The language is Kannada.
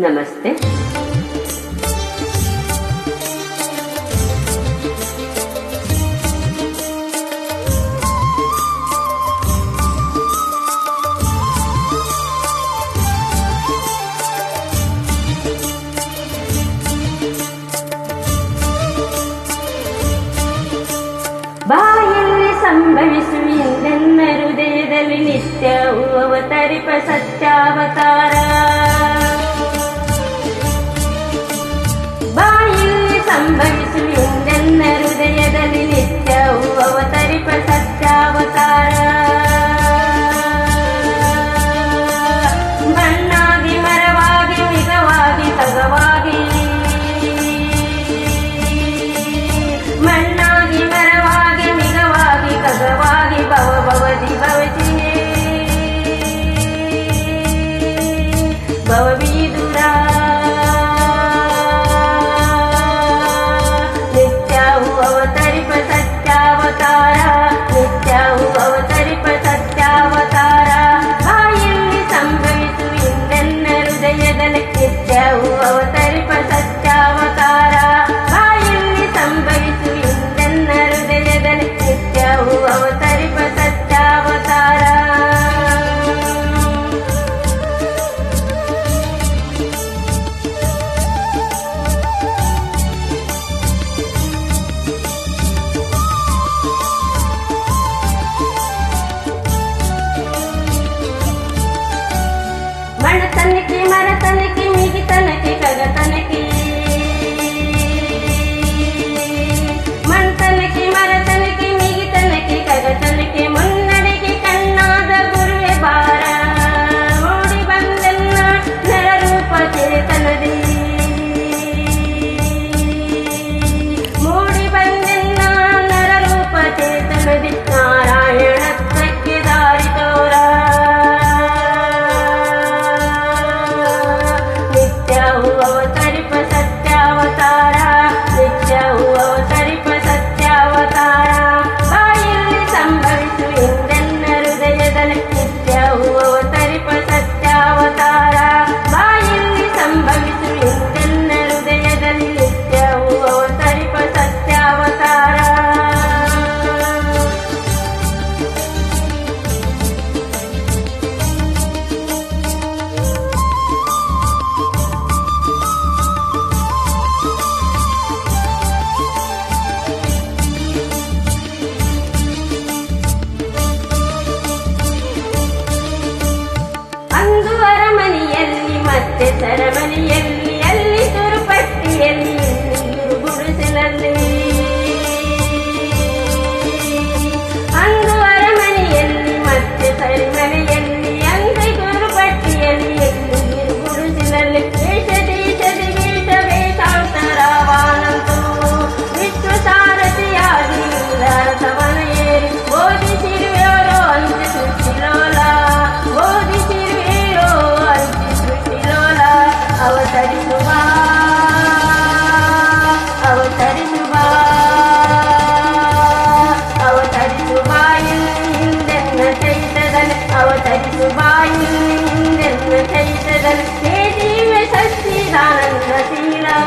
ನಮಸ್ತೆ. ಬಾಯಲ್ಲಿ ಸಂಭವಿಸುವೆಂದೆನ್ನ ಹೃದಯದಲ್ಲಿ ನಿತ್ಯವೂ ಅವತರಿಪ ಸತ್ಯಾವತಾರ. Hello, every 짠. சரவணிய கைசுபாயி நின்று கைத்ததன் தேதியை சக்தி தானந்த தீரா